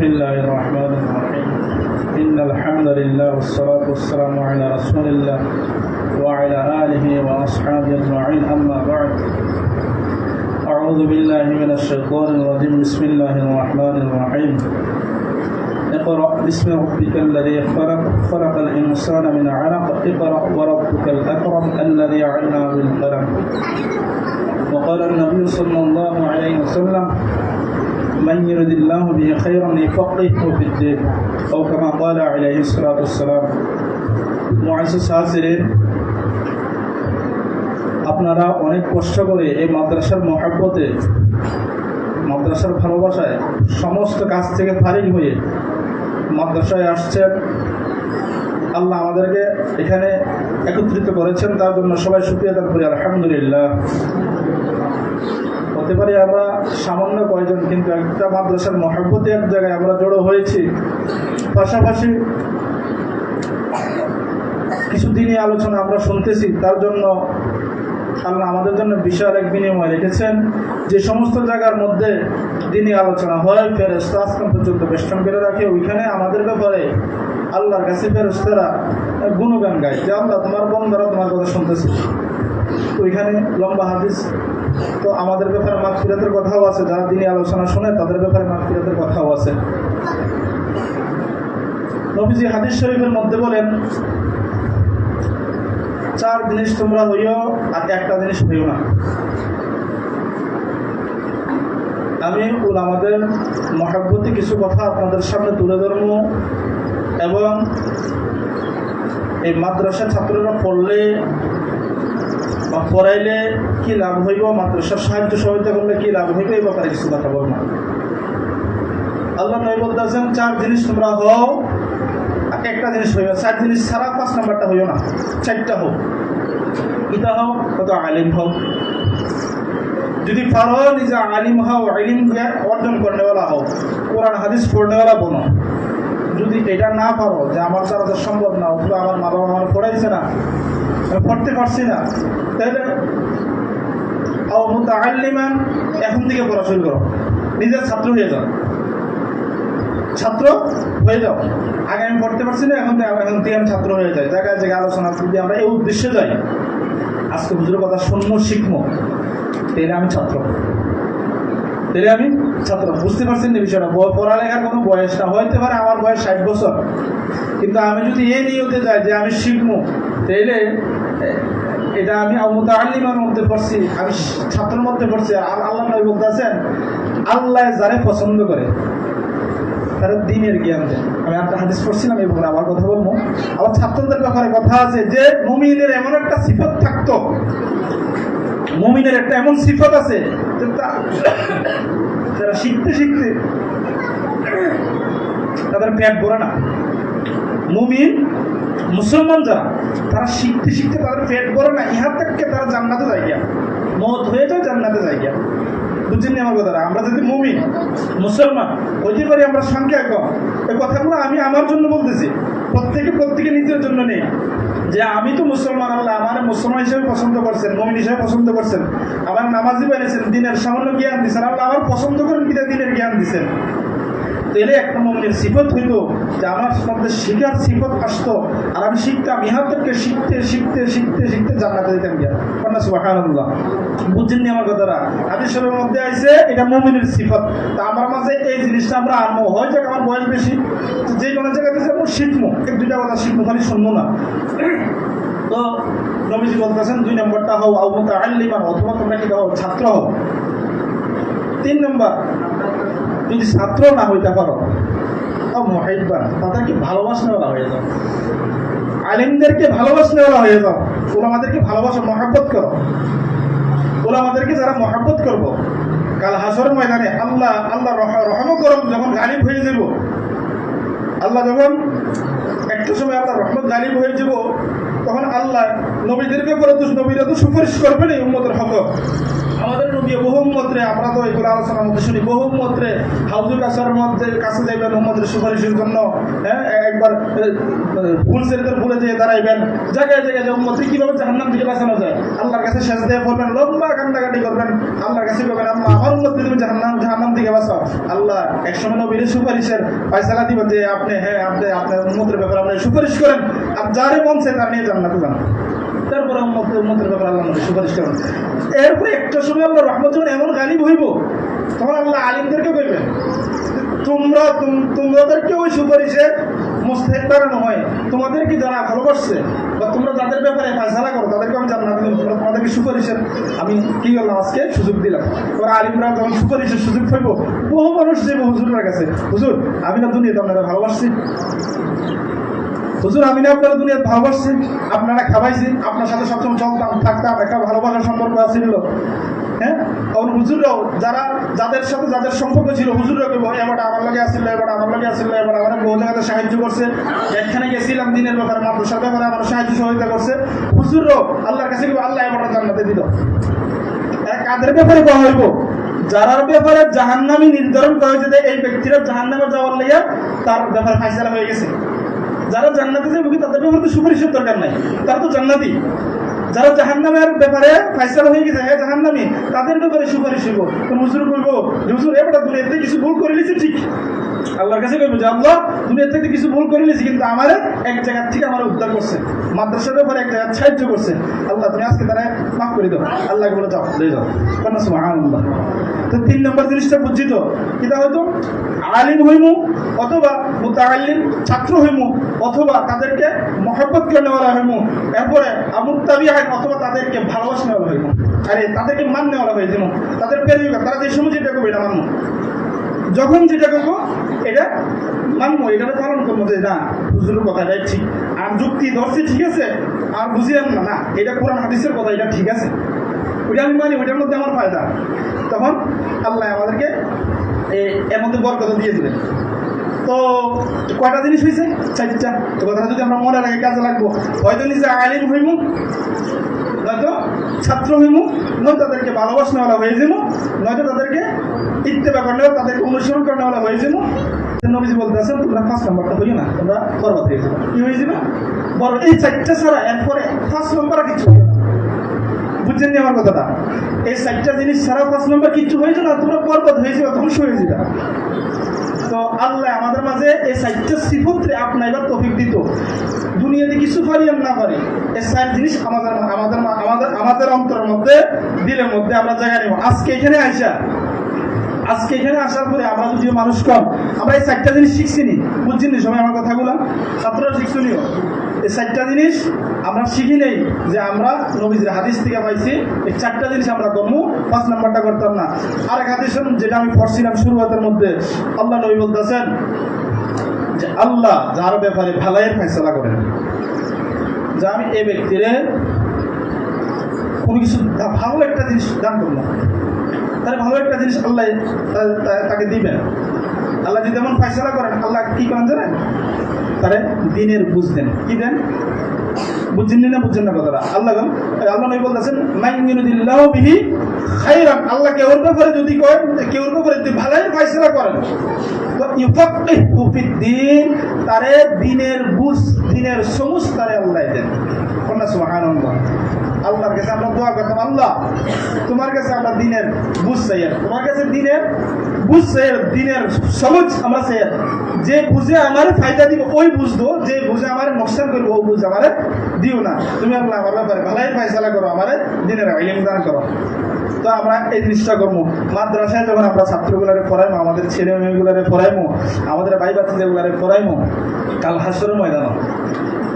بسم الله الرحمن الرحيم. إن الحمد لله والصلاة والسلام على رسول الله وعلى آله وأصحابه أجمعين. أما بعد أعوذ بالله من الشيطان الرجيم. بسم الله الرحمن الرحيم. اقرأ باسم ربك الذي خلق خلق الإنسان من علق اقرأ وربك الأكرم الذي علم بالقلم. وقال النبي صلى الله عليه وسلم من يرد الله به خيرا يفقهه في الدين أو كما قال عليه الصلاة والسلام معزز حاضرين আপনারা অনেক কষ্ট করে এই মাদ্রাসার মহাব্বতে মাদ্রাসার ভালোবাসায় সমস্ত কাজ থেকে ফারিক হয়ে মাদ্রাসায় আসছেন আল্লাহ আমাদেরকে এখানে একত্রিত করেছেন তার জন্য সবাই সুক্রিয়া দান করি আলহামদুলিল্লাহ হতে পারি আমরা সামান্য কয়জন, কিন্তু একটা মাদ্রাসার মহাব্বতে এক জায়গায় আমরা জড়ো হয়েছি। পাশাপাশি কিছু দিনই আলোচনা আমরা শুনতেছি, তার জন্য আল্লাহ আমাদের জন্য বিশাল এক বিনিময় রেখেছেন। যে সমস্ত জায়গার মধ্যে দিনই আলোচনা হয় ফেরেস্তা আজকাল পর্যন্ত বেষ্টন করে রাখে, ওইখানে আমাদের ব্যাপারে আল্লাহর কাছে ফেরেস্তারা গুণগান গায়। যে আল্লাহ তোমার বন্ধুরা তোমার কথা শুনতেছি। ওইখানে লম্বা হাদিস তো আমাদের ব্যাপারে মাগফিরাতের কথাও আছে। যারা দিনই আলোচনা শুনে, তাদের ব্যাপারে মাগফিরাতের কথাও আছে। নবীজি হাদিস শরীফের মধ্যে বলেন, চার জিনিস তোমরা হইও আর একটা জিনিস হইও না। আমি আমাদের মহাব্বতী কিছু কথা আপনাদের সামনে তুলে ধরবো এবং এই মাদ্রাসা ছাত্ররা পড়লে বা পড়াইলে কি লাভ হইব মাদ্রাসার সাহায্য সহায়তা করলে কি লাভ হইব? এই ব্যাপারে কিছু কথা বলব আল্লাহ বলতেছেন, চার জিনিস তোমরা হও একটা জিনিস হইবে চার জিনিস ছাড়া পাঁচ নাম্বারটা হইও না। চারটা হোক। ইটা হোক, কত আলিম হোক। যদি পারো, নিজে আলিম হও, আলিম অর্জন করনেওয়ালা হোক কোরআন, হাদিস পড়নেওয়ালা বনো। যদি এটা না পারো যে আমার দ্বারা তো সম্ভব না, অথবা আমার মা বাবা আমার পড়াইছে না আমি পড়তে পারছি না, তাহলে আও এখন থেকে পড়া শুরু করো। নিজের ছাত্র হয়ে যাও। ছাত্র হয়ে যাও। আগে আমি পড়তে পারছি না এখন থেকে এখন থেকে আমি ছাত্র হয়ে যাই। জায়গায় জায়গায় আলোচনা যদি আমরা এই উদ্দেশ্যে যাই। আজকে হুজুরের কথা শুনব শিখব। তাহলে আমি ছাত্র। তাহলে আমি ছাত্র। বুঝতে পারছেন না বিষয়টা? পড়ালেখার কোনো বয়স না। হইতে পারে আমার বয়স ষাট বছর। কিন্তু আমি যদি এই নিয়তে যাই যে আমি শিখব তাইলে এ, এটা আমি মুতাআল্লিমার মধ্যে পড়ছি, আমি ছাত্রের মধ্যে পড়ছি, আর আল্লাহ নবী বলতেছেন আল্লাহ যারে পছন্দ করে, তারা দিনের জ্ঞান দেয় আমি একটা হাদিস পড়ছিলাম এই ব্যাপারে আবার কথা বলব। আবার ছাত্রদের ব্যাপারে কথা আছে যে, মুমিনের এমন একটা সিফত থাকতো, মুমিনের একটা এমন সিফত আছে যে তারা শিখতে শিখতে তাদের পেট ভরে না। মুমিন মুসলমান যারা, তারা শিখতে শিখতে তাদের পেট ভরে না, ইহার থেকে তারা জান্নাতে যায় গিয়া মত হয়ে যায় জান্নাতে যায় গিয়া বুঝছেন আমার কথাটা? আমরা যদি মুমিন, মুসলমান, হইতে পারি আমরা সংখ্যা কম এই কথাগুলো আমি আমার জন্য বলতেছি, প্রত্যেকে প্রত্যেকে নিজের জন্য নেই। যে আমি তো মুসলমান, আল্লাহ আমার মুসলমান হিসেবে পছন্দ করছেন, মমিন হিসেবে পছন্দ করছেন, আমার নামাজি বানিয়েছেন, দিনের সামান্য জ্ঞান দিচ্ছেন আল্লাহ আমার পছন্দ করেন কিনা দিনের জ্ঞান দিচ্ছেন তাহলে একটা মমিনের সিফত হইতো যে আমার মধ্যে শিখার সিফত আসতো, আর আমি শিখতাম ইহার থেকে শিখতে শিখতে শিখতে শিখতে জান্নাতে দিতাম গিয়া। কন্যা সুবাহান্লাহ বুঝছেন আমার কথাটা? হাদিসের মধ্যে আইসে এটা মমিনের সিফত। তা আমার মাঝে এই জিনিসটা আমরা আনব। হয়তো আমার বয়স বেশি যে কোনো জায়গাতে যাব শিখব। এক দুইটা কথা শিখব, খালি শুনব না। তো নবীজি বলতেছেন, দুই নম্বরটা হও আউমতা আল্লিমান অথবা তোমরা কি হও, ছাত্র হও। তিন নম্বর যদি ছাত্র না হইতে পারো মহাইবান তাদেরকে ভালোবাসনেওয়ালা হয়ে যাও। আলিমদেরকে ভালোবাসনেওয়ালা হয়ে যাও। ওরা আমাদেরকে ভালোবাসো, মহাব্বত করো। ওরা আমাদেরকে যারা মহাব্বত করব, কাল হাসর ময়দানে আল্লাহ আল্লাহ রহ- রহম করম যখন গালিব হয়ে যাব আল্লাহ যখন একটা সময় আল্লাহ রহমত গালিব হয়ে যাব তখন আল্লাহ নবীদের ব্যাপারে তো নবীরা তো সুপারিশ করবেন এই উম্মতের হক। আমাদের নবী বহুমত্রে আমরা তো এগুলো আলোচনার মধ্যে শুনি বহুমত্রে হাউজুর কাছার মধ্যে কাছে যাইবেন উম্মতের সুপারিশের জন্য হ্যাঁ একবার ভুল সেরিদের ভুলে যেয়ে দাঁড়াইবেন, জায়গায় জায়গায় যে উম্মতকে কীভাবে জাহান্নাম থেকে বাঁচানো যায়? আল্লাহর কাছে শেষ দিয়ে পড়বেন লম্বা কান্নাকাটি করবেন, আল্লাহর কাছে বলবেন আল্লাহ আমার উন্মতকে তুমি জাহান্নাম জাহান্নাম থেকে বাঁচাও। আল্লাহ একসময় নবীর সুপারিশের ফয়সালা দিবেন যে আপনি হ্যাঁ আপনি, আপনার উন্মতের ব্যাপারে আপনি সুপারিশ করেন, আর যারে মন চায় তার নিয়ে জান্নাতে যান। তারপরে উম্মতের উম্মতের ব্যাপারে আল্লাহ সুপারিশ করেন। এরপরে একটা সময় আল্লাহ রহমত যখন এমন গালিব হইব, তখন আল্লাহ আলিমদেরকে কইবেন, তোমরা তোম- তোমাদেরকে ওই সুপারিশে মুস্তাহিদ বানানো হয়। তোমাদেরকে যারা ভালোবাসছে বা তোমরা যাদের ব্যাপারে ফায়সালা করো, তাদেরকে আমি জান্নাত দিলাম তোমরা তোমাদেরকে সুপারিশের আমি কি করলাম আজকে সুযোগ দিলাম। ওরা আলিমরা যখন সুপারিশের সুযোগ পাইব, বহু মানুষ যাবে হুজুরের কাছে হুজুর, আমি না দুনিয়াতে আপনারা ভালোবাসছি। হুজুর, আমি না আপনারা দুনিয়াতে ভালোবাসছি আপনারা খাবাইছি, আপনার সাথে সবসময় চলতাম, থাকতাম, একটা ভালোবাসার সম্পর্ক আছিল। হ্যাঁ? আর হুজুররাও যারা, যাদের সাথে যাদের সম্পর্ক ছিল হুজুররা এবার আমার লাগে আসছিল এবার আমার লাগে আসছিল এবার আমার বহু জায়গাতে সাহায্য করছে। এখানে গেছিলাম দিনের ব্যাপারে, মাদ্রাসার ব্যাপারে আমার সাহায্য সহযোগিতা করছে। হুজুররাও আল্লাহর কাছে আল্লাহ এবার জান্নাতে দিল। কাদের ব্যাপারে বলা হইব? যারার ব্যাপারে জাহান্নামি নির্ধারণ করা হয়েছে এই ব্যক্তিরা জাহান্নামে যাওয়ার লাইয়া তার ব্যাপারে ফাইসলা হয়ে গেছে। যারা জান্নাতে যাবে তাদের ব্যাপারে সুপারিশের দরকার নাই তারা তো জান্নাতি। যারা জাহান্নামের ব্যাপারে ফাইসলা হয়ে গেছে হ্যাঁ জাহান্নামি। তাদের ব্যাপারে সুপারিশ হইব। তো হুজুর করব যে হুজুর এবার দুনিয়াতে কিছু ভুল করে নিয়েছে ঠিক। আল্লাহর কাছে কইবো যে, আল্লাহ দুনিয়া থেকে কিছু ভুল করে নিয়েছি, কিন্তু আমার এক জায়গার থেকে আমার উদ্ধার করছে। মাদ্রাসার ব্যাপারে এক জায়গায় সাহায্য করছে। আল্লাহ, তুমি আজকে তারা মাফ করে দাও। আল্লাহ বলে, যাও লয়ে যাও। কেন সুবহানাল্লাহ। তো তিন নম্বর জিনিসটা বুঝিত। এটা হয়তো আলিম হইমু, অথবা মুতাআল্লিম ছাত্র হইমু, অথবা তাদেরকে মহব্বত করে হইমু। এরপরে আমুত্তাবি হয় অথবা তাদেরকে ভালোবাসা নেওয়া হইমু আরে, তাদেরকে মান নেওয়া হয়ে যেমন তাদের প্রেমিকা তারা যে সময় যেটা করবে, এটা মানবো। যখন যেটা করব, এটা মানবো এটা পালন করব যে, না, হুজুরের কথা এটাই ঠিক। আর যুক্তি ধরছি, ঠিক আছে, আর বুঝিলাম না না, এটা কোরআন, হাদিসের কথা, এটা ঠিক আছে। ওইটা আমি মানি, ওইটার মধ্যে আমার ফায়দা। তখন আল্লাহ আমাদেরকে এর মধ্যে বরকত দিয়ে দিলেন। তো কয়টা জিনিস হয়েছে চারটা। তো কথাটা যদি আমরা মনে রাখি, কাজে লাগবো। হয়তো নিজে আলিম হইমু, নয়তো ছাত্র হইমু, নয়তো তাদেরকে ভালোবাসনেওয়ালা হয়ে যাব নয়তো তাদেরকে ইত্তেবা করলেও তাদেরকে অনুসরণ করেনেওয়ালা হয়ে যাব নবীজি বলতেছেন, তোমরা পাঁচ নম্বরটা হইও না, তোমরা বরবাদ হয়ে যাবে কি হয়ে যাবে? বড় এই চারটা ছাড়া এরপরে পাঁচ নম্বর আর কিছু। বুঝছেন আমার কথাটা? এই চারটা জিনিস ছাড়া পাঁচ নম্বর কিচ্ছু হয়েছে না, তোমরা বরবাদ হয়ে যাবে ধ্বংস হয়ে যাবে। তো আল্লাহ আমাদের মাঝে এই চারটা সিফত্রে আপনাইবার তফিক দিত। দুনিয়াতে কিছু আর না পারি এই সার জিনিস আমাদের আমাদের আমাদের আমাদের অন্তরের মধ্যে, দিলের মধ্যে আমরা জায়গা নেব। আজকে এখানে আইসা, আজকে এখানে আসার পরে আমরা যদি মানুষ কম, আমরা এই চারটা জিনিস শিখছি নি বুঝছি সবাই আমার কথাগুলো? ছাত্ররা শিখছিনিও এই চারটা জিনিস আমরা শিখি নেই যে আমরা নবীজির হাদিস থেকে পাইছি। এই চারটা জিনিস আমরা করব পাঁচ নাম্বারটা করতাম না। আরেক হাদিস যেটা আমি পড়ছিলাম শুরুয়াতের মধ্যে। আল্লাহ নবী বলতেছেন যে আল্লাহ যার ব্যাপারে ভালাইয়ের ফেসলা করেন। যে আমি এই ব্যক্তিরে কোনো কিছু ভালো একটা জিনিস দান করলাম। তাহলে ভালো একটা জিনিস আল্লাহ তাকে দিবেন। আল্লাহ যদি এমন ফয়সলা করেন, আল্লাহ কি করেন জানেন? তারে দিনের বুঝ দেন। কি দেন? বুঝছেন না বুঝছেন না কথাটা? আল্লাহ আল্লাহ নবী বলতেছেন মাইনুদিল্লাহ বিহি খাইরান আল্লাহ কেউর ব্যাপারে যদি করেন কেউর ব্যাপারে যদি ভালোই ফয়সলা করেন তারে দিনের দিনের দেন। আল্লাহ, তোমার কাছে আমরা দিনের বুঝ চাই তোমার কাছে দিনের বুঝ চাই দিনের সহজ আমরা যে বুঝে আমার ফায়দা দিব, ওই বুঝব যে বুঝে আমার নকশান করব, ও বুঝ আমার দিও না। তুমি আল্লাহ আমার ব্যাপারে ভালাই ফাইসালা করো, আমার দিনের ইলিম দান করো। তো আমরা এই জিনিসটা করব। মাদ্রাসায় যখন আমরা ছাত্রগুলারে পড়াইমো, আমাদের ছেলে মেয়েগুলারে পড়াইমো, আমাদের ভাই বাচ্চাদেরগুলারে পড়াইমো, কাল হাসরের ময়দান,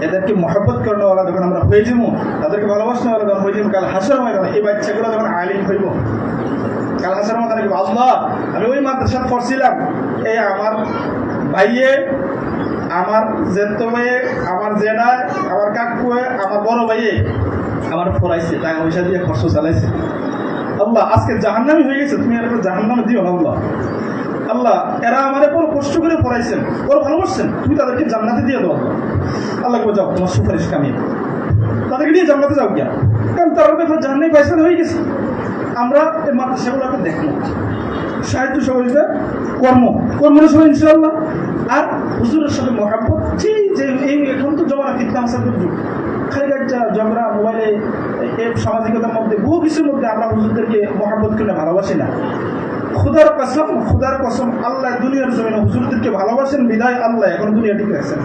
এদেরকে মহব্বত করানোওয়ালা যখন আমরা হয়ে যাব, তাদেরকে ভালোবাসনেওয়ালা যখন হয়ে যাব, কাল হাসর ময়দান এই বাচ্চাগুলো যখন আলিম হইব কাল হাসর ময়দানে কি আল্লাহ, আমি ওই মাদ্রাসা পড়ছিলাম। এই আমার ভাইয়ে, আমার জেত ভাইয়ে, আমার জেডা আমার কাকুয়ে আমার বড় ভাইয়ে আমার পড়াইছে, টাকা পয়সা দিয়ে খরচ চালাইছে। আল্লাহ, আজকে জাহান্নামি হয়ে গেছে, তুমি এর জাহান্নামে দিও আল্লাহ। আল্লাহ, এরা আমাদের বড় কষ্ট করে পড়াইছেন বড় ভালোবাসছেন তুমি তাদেরকে জান্নাতে দিয়ে দাও। আল্লাহ আল্লাহ করে যাও, তোমার সুপারিশ কামিয়ে তাদেরকে নিয়ে জান্নাতে যাও গিয়া। কারণ তার ব্যাপার জান্নাই পয়সা হয়ে গেছে। আমরা এই মাদ্রাসাগুলোকে নিচ্ছি সাহিত্য সহযোগিতা, কর্ম। কর্মের সময় ইনশাল্লাহ আর হুজুরের সাথে মহাব্বত। ঠিক যে এই এখন তো জমা রাখি তামসাদের যুগ খালি একটা ঝগড়া, মোবাইলে সামাজিকতার মধ্যে, বহু কিছুর মধ্যে আমরা হুজুরদেরকে মহাব্বত করে ভালোবাসি না। খুদার কসম খুদার কসম, আল্লাহ দুনিয়ার জমিনে হুজুরদেরকে ভালোবাসেন, বিদায় আল্লাহ, এখন দুনিয়া ঠিক রাখছেন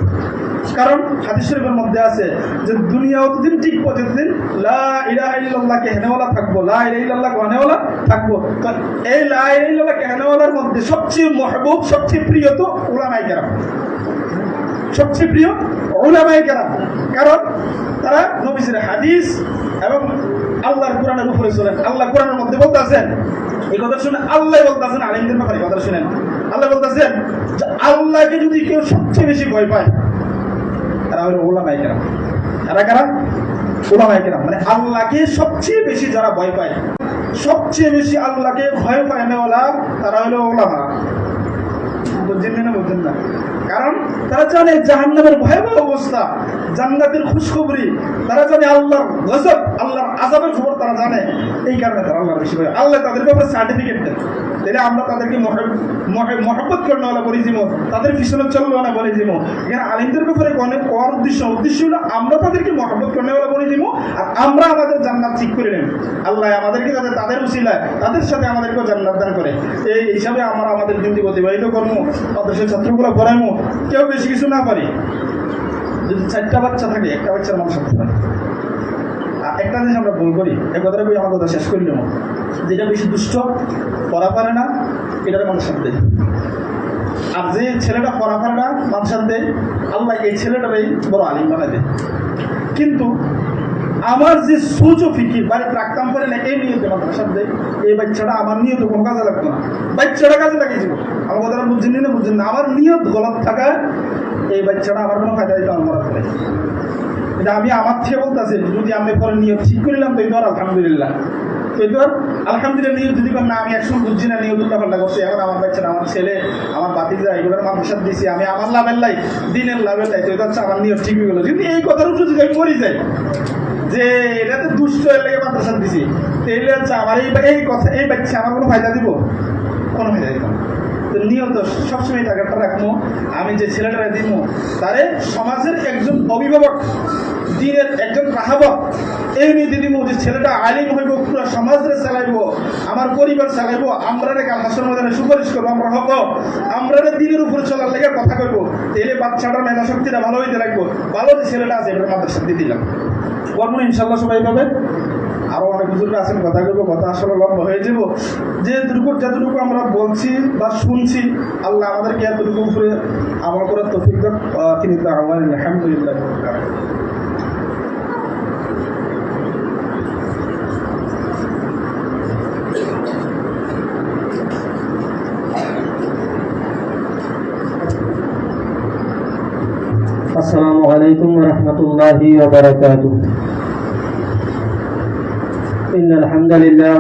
কারণ হাদিস শরীফের মধ্যে আছে যে দুনিয়া অতদিন ঠিক প্রতিদিন লা ইলাহা ইল্লাল্লাহকে হেনেওয়ালা থাকব, লা ইলাহা ইল্লাল্লাহ হেনেওয়ালা থাকব। এই লা ইলাহা ইল্লাল্লাহকে হেনেওয়ালার মধ্যে সবচেয়ে মহবুব, সবচেয়ে প্রিয় তো উলামায়ে কেরাম। সবচেয়ে প্রিয় উলামায়ে কেরাম। কারণ তারা নবীজির হাদিস এবং আল্লাহর কোরআনের উপরে চলেন। আল্লাহ কোরআনের মধ্যে বলতেছেন এই কথা শুনে আল্লাহ বলতেছেন, আলিমদের ব্যাপারে কথা শুনেন। আল্লাহ বলতেছেন আল্লাহকে যদি কেউ সবচেয়ে বেশি ভয় পায়, তারা হলো ওলামাই কেরাম। তারা কারা? ওলামাই কেরাম। মানে আল্লাহকে সবচেয়ে বেশি যারা ভয় পায়, সবচেয়ে বেশি আল্লাহকে ভয় পায় নেওয়ালা তারা হলো ওলামা বুঝছেন না না। কারণ তারা জানে জাহান্নামের ভয়াবহ অবস্থা, জান্নাতের খুশখবরি। তারা জানে আল্লাহর গজব, আল্লাহর আজাবের খবর তারা জানে। এই কারণে তারা আল্লাহ বেশি ভয় আল্লাহ তাদের ব্যাপারে সার্টিফিকেট দেন। তাহলে আমরা তাদেরকে মহব্বত করলে ওলা বলে দিব তাদের পিছনে চলল না বলে দিব এখানে আলিমদের ব্যাপারে অনেক কর উদ্দেশ্য উদ্দেশ্য হলো আমরা তাদেরকে মহব্বত করলে ওলা বলে দিব আর আমরা আমাদের জান্নাত ঠিক করে নেব। আল্লাহ আমাদেরকে যাতে তাদের উচিলায় তাদের সাথে আমাদেরকেও জান্নাত দান করে। এই হিসাবে আমরা আমাদের দিনটি অতিবাহিত করব। মাদ্রাসার ছাত্রগুলো পড়াইমো, কেউ বেশি কিছু না পারি। যদি চারটা বাচ্চা থাকে, একটা বাচ্চার মানুষ থাকতে পারে আর একটা জিনিস আমরা ভুল করি এক কথাটা বই আমার কথা শেষ করি নেব। যেটা বেশি দুষ্ট, পড়া পারে না, এটার মানুষ দেয় আর যে ছেলেটা পড়া পারে না মানুষের দেয় আল্লাহ এই ছেলেটারই বড় আলিম বানায় দেয়। কিন্তু আমার যে সুচ ফিকির বাড়িতে রাখতাম পারে না এই নিয়তে মাদ্রাসার দেয় এই বাচ্চাটা আমার নিয়ত কোনো কাজে লাগতো না। বাচ্চাটা কাজে লাগিয়েছিল। আমার কথাটা বুঝছেন না বুঝছেন না? আমার নিয়ত গলত থাকায় এই বাচ্চাটা আমার কোনো ফায়দা দিতে আমার করে এটা আমি আমার থেকে বলতেছি, যদি আমি পরে নিয়ত ঠিক করিলাম, তো আর আলহামদুলিল্লাহ। তো আর আলহামদুলিল্লাহ নিয়ত যদি কর না, আমি একসময় বুঝছি না নিয়ত উল্টা পাল্টা করছি এখন আমার বাচ্চারা আমার ছেলে, আমার বাতিজা এগুলোর মাদ্রাসার দিছি আমি, আমার লাভের লাই, দিনের লাভের লাই। তো এটা হচ্ছে আমার নিয়ত ঠিক হয়ে গেলো কিন্তু এই কথার উপর যদি আমি মরি যাই যে এটা তো দুষ্ট এর লেগে মাদ্রাসা দিছি। তাহলে হচ্ছে আমার এই এই কথা এই বাচ্চা আমার কোনো ফায়দা দিব? কোনো ফায়দা দিব নিয়ত সবসময় টাকাটা রাখব। আমি যে ছেলেটা দিব, তারে সমাজের একজন অভিভাবক, দিনের একজন রাহাবক, এই নীতি দিব যে ছেলেটা আলিম হইব, পুরো সমাজরে চালাইব, আমার পরিবার চালাইব আমরা রে কাল ময়দানে সুপারিশ করব, আমরা হব আমরা রে দিনের উপরে চলার লেগে কথা কইব। তাহলে বাচ্চাটার মেধা শক্তিটা ভালো হইতে লাগবো। ভালো যে ছেলেটা আছে এটা মাদ্রাসা দিয়ে দিলাম কর্ম ইনশাল্লাহ সবাই পাবে আরও অনেক বুজুর্গ আছেন, কথা বলব কথা আসলে লম্বা হয়ে যাব যে দুটুকু যতটুকু আমরা বলছি বা শুনছি, আল্লাহ আমাদেরকে এতটুকু উপরে আমল করার তফিক তিনি তো আমার আলহামদুলিল্লাহ عليكم ورحمة الله وبركاته. إن الحمد لله